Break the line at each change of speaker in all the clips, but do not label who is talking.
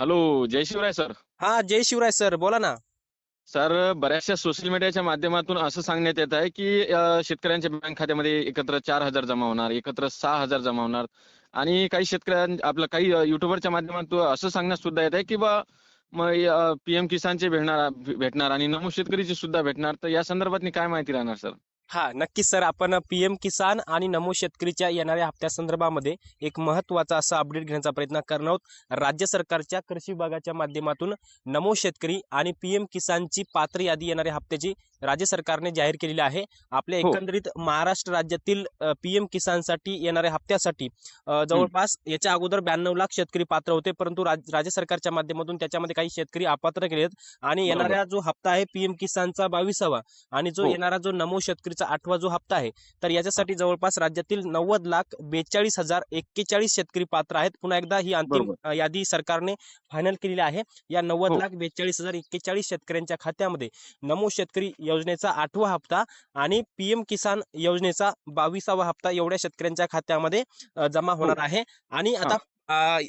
Hello जय Shivray sir.
हा जय Shivray sir बोला ना.
सर बऱ्याचशा सोशल मीडियाच्या माध्यमातून असं सांगण्यात येत आहे की अं, शेतकऱ्यांच्या बँक खात्यामध्ये एकत्र चार हजार जमा होणार एकत्र सहा हजार जमा होणार. आणि काही शेतकऱ्यां आपलं काही अं, युट्यूबरच्या माध्यमातून असं सांगण्यात सुद्धा येत आहे की बा मग पीएम किसानचे भेटणार भेटणार आणि नमो शेतकरीचे सुद्धा भेटणार. तर या संदर्भात काय माहिती राहणार सर?
हा नक्कीच सर. आपण पी एम किसान आणि नमो शेतकरीच्या येणाऱ्या हप्त्यासंदर्भामध्ये एक महत्त्वाचा असा अपडेट घेण्याचा प्रयत्न करणार आहोत. राज्य सरकारच्या कृषी विभागाच्या माध्यमातून नमो शेतकरी आणि पी एम किसानची पात्र यादी येणाऱ्या हप्त्याची राज्य सरकारने जाहीर केलेली आहे आपल्या
हो.
एकंदरीत महाराष्ट्र राज्यातील पीएम किसानसाठी येणाऱ्या हप्त्यासाठी जवळपास याच्या अगोदर ब्याण्णव लाख शेतकरी पात्र होते परंतु राज- राज्य सरकारच्या माध्यमातून त्याच्यामध्ये काही शेतकरी अपात्र केलेत आणि. येणाऱ्या जो हप्ता आहे पीएम किसानचा बावीसावा आणि जो
हो.
येणारा जो नमो शेतकरीचा आठवा जो हप्ता आहे तर याच्यासाठी जवळपास राज्यातील नव्वद लाख बेचाळीस हजार एक्केचाळीस शेतकरी पात्र आहेत पुन्हा एकदा ही अंतिम यादी सरकारने फायनल केलेली आहे या नव्वद
हो.
लाख बेचाळीस हजार एक्केचाळीस शेतकऱ्यांच्या खात्यामध्ये नमो शेतकरी योजनेचा आठवा हप्ता आणि पीएम किसान योजनेचा बावीसावा हप्ता एवढ्या शेतकऱ्यांच्या खात्यामध्ये जमा
हो.
होणार आहे आणि आता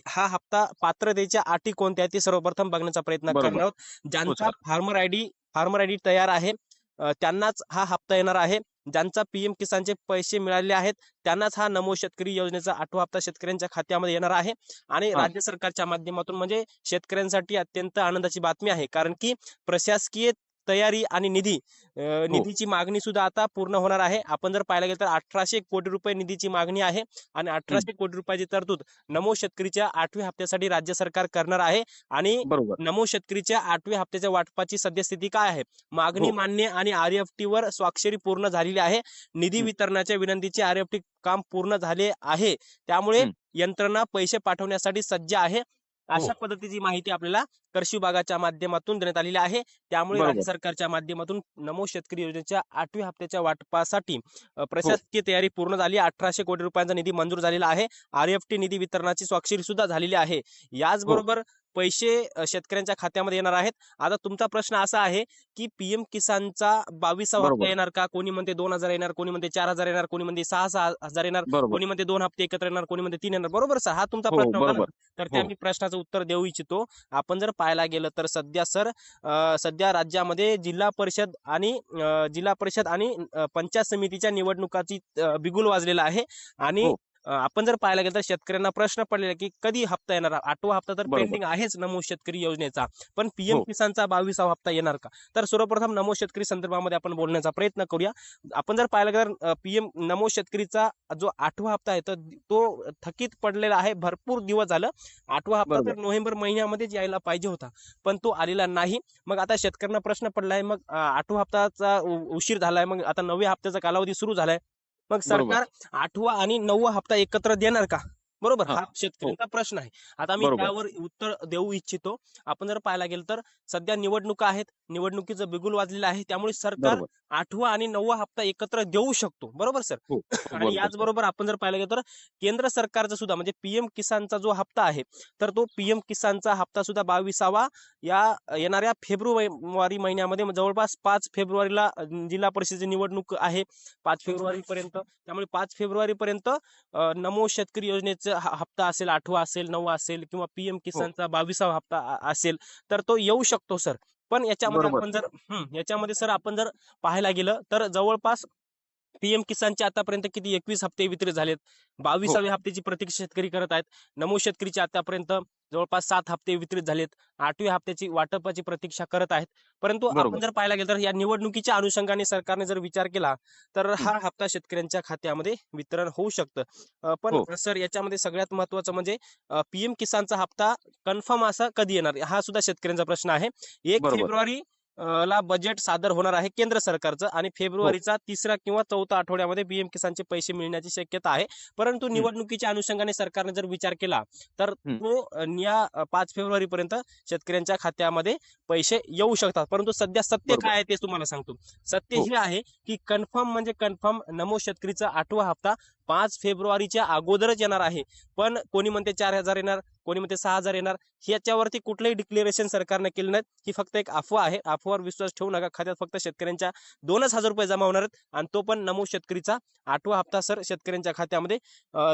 हा हप्ता पात्रतेच्या अटी कोणत्या ते सर्वप्रथम बघण्याचा प्रयत्न. करणार आहोत ज्यांचा. फार्मर आयडी फार्मर आयडी तयार आहे त्यांनाच हा हप्ता येणार आहे ज्यांचा पीएम किसानचे पैसे मिळालेले आहेत त्यांनाच हा नमो शेतकरी योजनेचा आठवा हप्ता शेतकऱ्यांच्या खात्यामध्ये येणार आहे आणि. राज्य सरकारच्या माध्यमातून म्हणजे शेतकऱ्यांसाठी अत्यंत आनंदाची बातमी आहे कारण की प्रशासकीय तयारी आणि निधी
हो.
निधीची मागणी सुद्धा आता पूर्ण होणार आहे आपण जर पाहायला गेलं तर अठराशे कोटी रुपये निधीची मागणी आहे आणि अठराशे कोटी रुपयाची तरतूद नमो शेतकरीच्या आठव्या हप्त्यासाठी राज्य सरकार करणार आहे आणि नमो शेतकरीच्या आठव्या हप्त्याच्या वाटपाची सद्यस्थिती काय आहे मागणी
हो.
मान्य आणि आरएफटी वर स्वाक्षरी पूर्ण झालेली आहे निधी. वितरणाच्या विनंतीचे आरएफटी काम पूर्ण झाले आहे त्यामुळे. यंत्रणा पैसे पाठवण्यासाठी सज्ज आहे अशा
हो.
पद्धतीची माहिती आपल्याला कृषी विभागाच्या माध्यमातून देण्यात आलेली आहे त्यामुळे राज्य. सरकारच्या माध्यमातून नमो शेतकरी योजनेच्या आठव्या हप्त्याच्या वाटपासाठी
हो.
प्रशासकीय तयारी पूर्ण झाली अठराशे कोटी रुपयांचा निधी मंजूर झालेला आहे आरएफटी निधी वितरणाची स्वाक्षरी सुद्धा झालेली आहे याचबरोबर पैसे शेतकऱ्यांच्या खात्यामध्ये येणार आहेत. आता तुमचा प्रश्न असा आहे की पीएम किसानचा बावीसावा हप्ता. येणार का? कोणी म्हणते दोन हजार येणार कोणी म्हणते चार हजार येणार कोणी म्हणते सहा सहा हजार येणार कोणी म्हणते दोन हप्ते एकत्र येणार कोणी म्हणते तीन येणार. बरोबर सर हा तुमचा
हो
प्रश्न होता तर त्या
हो.
मी प्रश्नाचं उत्तर देऊ इच्छितो. आपण जर पाहायला गेलं तर सध्या सर सध्या राज्यामध्ये जिल्हा परिषद आणि जिल्हा परिषद आणि पंचायत समितीच्या निवडणुकाची बिगुल वाजलेला आहे. आणि
हो.
आपण जर पाहायला गेलं तर शेतकऱ्यांना प्रश्न पडलेला की कधी हप्ता येणार? आठवा हप्ता तर. पेंडिंग आहेच नमो शेतकरी योजनेचा. पण पीएम
हो.
किसानचा बावीसावा हप्ता येणार का? तर सर्वप्रथम नमो शेतकरी संदर्भामध्ये आपण बोलण्याचा प्रयत्न करूया. आपण जर पाहायला गेलं तर पीएम नमो शेतकरीचा जो आठवा हप्ता आहे तर तो थकीत पडलेला आहे. भरपूर दिवस झालं. आठवा हप्ता तर. नोव्हेंबर महिन्यामध्येच यायला पाहिजे होता. पण तो आलेला नाही. मग आता शेतकऱ्यांना प्रश्न पडलाय मग आठवा हप्ताचा उशीर झालाय. मग आता नवव्या हप्त्याचा कालावधी सुरू झालाय. मग. सरकार आठवा आणि नववा हप्ता एकत्र देणार का बरोबर?
हा,
हा शेतकऱ्यांचा प्रश्न आहे. आता मी
बरोबर.
त्यावर उत्तर देऊ इच्छितो. आपण जर पाहायला गेलं तर सध्या निवडणुका आहेत. निवडणुकीचं बिगुल वाजलेलं आहे. त्यामुळे सरकार
बरोबर.
आठवा आणि नववा हप्ता एकत्र देऊ शकतो. बरोबर सर?
हो.
आणि
बरोबर सर.
याचबरोबर आपण जर पाहिलं गेलं तर केंद्र सरकारचा सुद्धा म्हणजे पीएम किसानचा जो हप्ता आहे तर तो पीएम किसानचा हप्ता सुद्धा बावीसावा या येणाऱ्या फेब्रुवारी महिन्यामध्ये जवळपास पाच फेब्रुवारीला अं, जिल्हा परिषदेची निवडणूक आहे पाच फेब्रुवारी पर्यंत त्यामुळे पाच फेब्रुवारी पर्यंत नमो शेतकरी योजनेचा ह- हप्ता असेल आठवा असेल नववा असेल किंवा पीएम
हो.
किसानचा बावीसावा हप्ता असेल तर तो येऊ शकतो सर पण याच्यामध्ये. आपण जर याच्यामध्ये सर आपण जर पाहायला गेलं तर जवळपास पीएम किसानचे आतापर्यंत किती एकवीस हप्ते वितरित झालेत. बावीसाव्या हप्त्याची प्रतीक्षा शेतकरी करत आहेत. नमो शेतकरीचे आतापर्यंत जवळपास सात हप्ते वितरित झालेत. आठव्या हप्त्याची वाटपाची प्रतीक्षा करत आहेत. परंतु आपण. जर पाहायला गेलं तर या निवडणुकीच्या अनुषंगाने सरकारने जर विचार केला तर हा हप्ता शेतकऱ्यांच्या खात्यामध्ये वितरण होऊ शकतं. पण
हो.
सर याच्यामध्ये सगळ्यात महत्वाचं म्हणजे पीएम किसानचा हप्ता कन्फर्म असा कधी येणार? हा सुद्धा शेतकऱ्यांचा प्रश्न आहे. एक. फेब्रुवारी ला बजेट सादर होणार आहे केंद्र सरकारचं आणि. फेब्रुवारीचा तिसरा किंवा चौथा आठवड्यामध्ये पीएम किसानचे पैसे मिळण्याची शक्यता आहे परंतु निवडणुकीच्या अनुषंगाने सरकारने जर विचार केला तर. तो या पाच फेब्रुवारी पर्यंत शेतकऱ्यांच्या खात्यामध्ये पैसे येऊ शकतात परंतु सध्या सत्य. काय आहे ते तुम्हाला सांगतो सत्य
हो.
हे आहे की कन्फर्म म्हणजे कन्फर्म नमो शेतकरीचा आठवा हप्ता पाच फेब्रुवारीच्या अगोदरच येणार आहे. पण कोणी म्हणते चार हजार येणार कोणी म्हणते सहा हजार येणार ह्याच्यावरती कुठलंही डिक्लेरेशन सरकारने केलं नाही. ही फक्त एक अफवा आहे. अफवावर विश्वास ठेवू नका. खात्यात फक्त शेतकऱ्यांच्या दोनच हजार रुपये जमा होणार आहेत आणि तो पण नमो शेतकरीचा आठवा हप्ता सर शेतकऱ्यांच्या खात्यामध्ये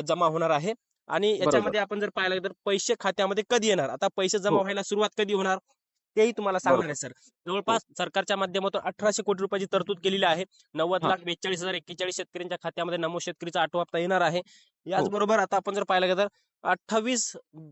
जमा होणार आहे. आणि याच्यामध्ये आपण जर पाहिलं तर पैसे खात्यामध्ये कधी येणार? आता पैसे जमा
हो.
व्हायला सुरुवात कधी होणार? तेही तुम्हाला सांगणार. आहे सर जवळपास सरकारच्या माध्यमातून अठराशे कोटी रुपयाची तरतूद केलेली आहे नव्वद
हा.
लाख बेचाळीस हजार एक्केचाळीस शेतकऱ्यांच्या खात्यामध्ये नमो शेतकरीचा आठवा हप्ता येणार आहे याचबरोबर आता आपण जर पाहिलं गेलं तर अठ्ठावीस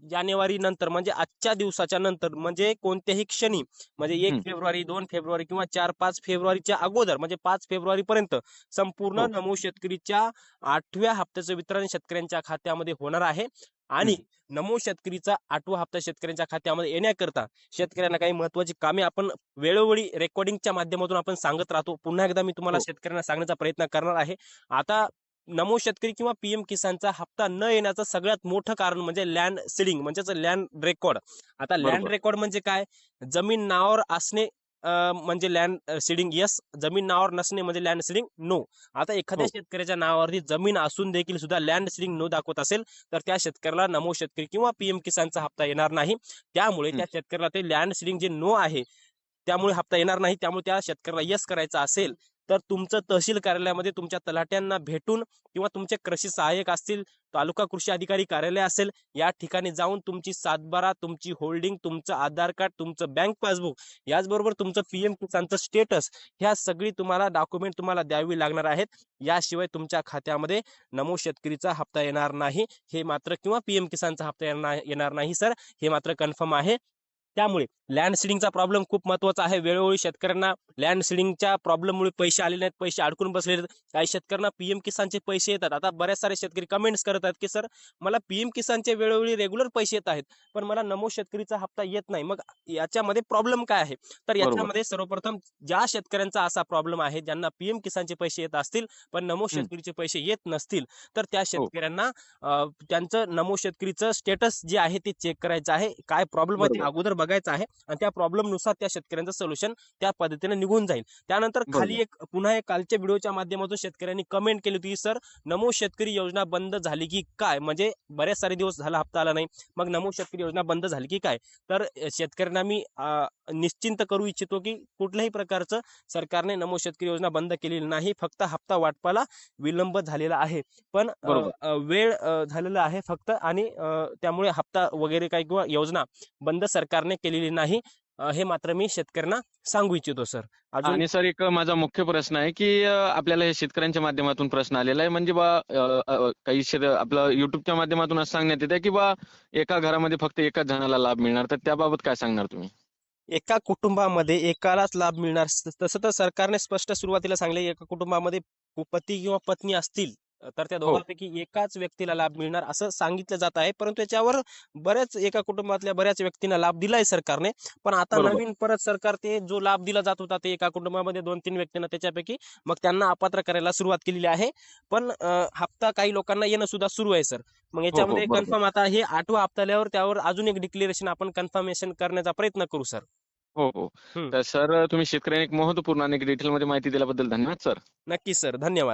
जानेवारी नंतर म्हणजे आजच्या दिवसाच्या नंतर म्हणजे कोणत्याही क्षणी म्हणजे एक. फेब्रुवारी दोन फेब्रुवारी किंवा चार पाच फेब्रुवारीच्या अगोदर म्हणजे पाच फेब्रुवारी पर्यंत संपूर्ण
हो.
नमो शेतकरीच्या आठव्या हप्त्याचं वितरण शेतकऱ्यांच्या खात्यामध्ये होणार आहे आणि नमो शेतकरीचा आठवा हप्ता शेतकऱ्यांच्या खात्यामध्ये येण्याकरता शेतकऱ्यांना काही महत्वाची कामे आपण वेळोवेळी रेकॉर्डिंगच्या माध्यमातून आपण सांगत राहतो. पुन्हा एकदा मी तुम्हाला
हो.
शेतकऱ्यांना सांगण्याचा प्रयत्न करणार आहे. आता नमो शेतकरी किंवा पीएम किसानचा हप्ता न येण्याचं सगळ्यात मोठं कारण म्हणजे लँड सिडिंग म्हणजेच लँड रेकॉर्ड आता लँड. रेकॉर्ड म्हणजे काय? जमीन नावावर असणे म्हणजे लँड सिडिंग यस जमीन नावावर नसणे म्हणजे लँड सिडिंग नो आता एखाद्या
हो.
शेतकऱ्याच्या नावावरती जमीन असून देखील सुद्धा लँड सिडिंग नो दाखवत असेल तर त्या शेतकऱ्याला नमो शेतकरी किंवा पीएम किसानचा हप्ता येणार नाही. त्यामुळे त्या शेतकऱ्याला ते लँड सिडिंग जे नो आहे त्यामुळे हप्ता येणार नाही. त्यामुळे त्या शेतकऱ्याला यस करायचा असेल तर तुमचं तहसील कार्यालयामध्ये तुमच्या तलाट्यांना भेटून किंवा तुमचे कृषी सहाय्यक असतील तालुका कृषी अधिकारी कार्यालय असेल या ठिकाणी जाऊन तुमची सातबारा तुमची होल्डिंग तुमचं आधार कार्ड तुमचं बँक पासबुक याचबरोबर तुमचं पीएम किसानचं स्टेटस ह्या सगळी तुम्हाला डॉक्युमेंट तुम्हाला द्यावी लागणार आहेत. याशिवाय तुमच्या खात्यामध्ये नमो शेतकरीचा हप्ता येणार नाही हे मात्र किंवा पीएम किसानचा हप्ता येणार येणार नाही सर हे मात्र कन्फर्म आहे. त्यामुळे लँड सिडिंगचा प्रॉब्लेम खूप महत्त्वाचा आहे. वेळोवेळी शेतकऱ्यांना लँड सिडिंगच्या प्रॉब्लेममुळे पैसे आलेले नाहीत पैसे अडकून आहेत. काही शेतकऱ्यांना पीएम किसानचे पैसे येतात. आता बऱ्याच सारे शेतकरी कमेंट्स करत आहेत की सर मला पीएम किसानचे वेळोवेळी रेग्युलर पैसे येत आहेत पण मला नमो शेतकरीचा हप्ता येत नाही. मग याच्यामध्ये प्रॉब्लेम काय आहे? तर याच्यामध्ये सर्वप्रथम ज्या शेतकऱ्यांचा असा प्रॉब्लेम आहे ज्यांना पीएम किसानचे पैसे येत असतील पण नमो शेतकरीचे पैसे येत नसतील तर त्या शेतकऱ्यांना अं, त्यांचं नमो शेतकरीचं स्टेटस जे आहे ते चेक करायचं आहे. काय प्रॉब्लेम आहे ते. अगोदर बघायचं आहे. आणि त्या प्रॉब्लेमनुसार त्या शेतकऱ्यांचं सोल्युशन त्या पद्धतीने निघून जाईल. त्यानंतर खाली एक पुन्हा एक कालच्या व्हिडिओच्या माध्यमातून शेतकऱ्यांनी कमेंट केली होती सर नमो शेतकरी योजना बंद झाली की काय? म्हणजे बरेच सारे दिवस झाला हप्ता आला नाही. मग नमो शेतकरी योजना बंद झाली की काय? तर शेतकऱ्यांना मी निश्चिंत करू इच्छितो की कुठल्याही प्रकारचं सरकारने नमो शेतकरी योजना बंद केलेली नाही. फक्त हप्ता वाटपाला विलंब झालेला आहे. पण वेळ झालेला आहे फक्त आणि त्यामुळे हप्ता वगैरे काही किंवा योजना बंद सरकारने केलेली नाही. अ, हे मात्र मी शेतकऱ्यांना सांगू इच्छितो सर.
आणि सर एक माझा मुख्य प्रश्न आहे की आपल्याला हे शेतकऱ्यांच्या माध्यमातून प्रश्न आलेला आहे. म्हणजे बा काही शेत आपलं युट्यूबच्या माध्यमातून असं सांगण्यात येते की बा एका घरामध्ये फक्त एकाच जणाला लाभ मिळणार. तर त्याबाबत काय सांगणार तुम्ही?
एका कुटुंबामध्ये एकालाच लाभ मिळणार. तसं तर सरकारने स्पष्ट सुरुवातीला सांगले एका कुटुंबामध्ये पती किंवा पत्नी असतील तर त्या दोघांपैकी एकाच व्यक्तीला लाभ मिळणार असं सांगितलं जात आहे. परंतु याच्यावर बऱ्याच एका कुटुंबातल्या बऱ्याच व्यक्तींना लाभ दिलाय सरकारने. पण आता. नवीन परत सरकार ते जो लाभ दिला जात होता ते एका कुटुंबामध्ये दोन तीन व्यक्तींना त्याच्यापैकी मग त्यांना अपात्र करायला सुरुवात केलेली आहे. पण हप्ता काही लोकांना येणं सुद्धा सुरू आहे सर. मग याच्यामध्ये
बरोबर.
कन्फर्म आता हे आठवा हप्ता आल्यावर त्यावर अजून एक डिक्लेरेशन आपण कन्फर्मेशन करण्याचा प्रयत्न करू सर.
हो हो. तर सर तुम्ही शेतकऱ्यांनी एक महत्त्वपूर्ण आणि डिटेलमध्ये माहिती दिल्याबद्दल धन्यवाद सर.
नक्की सर. धन्यवाद.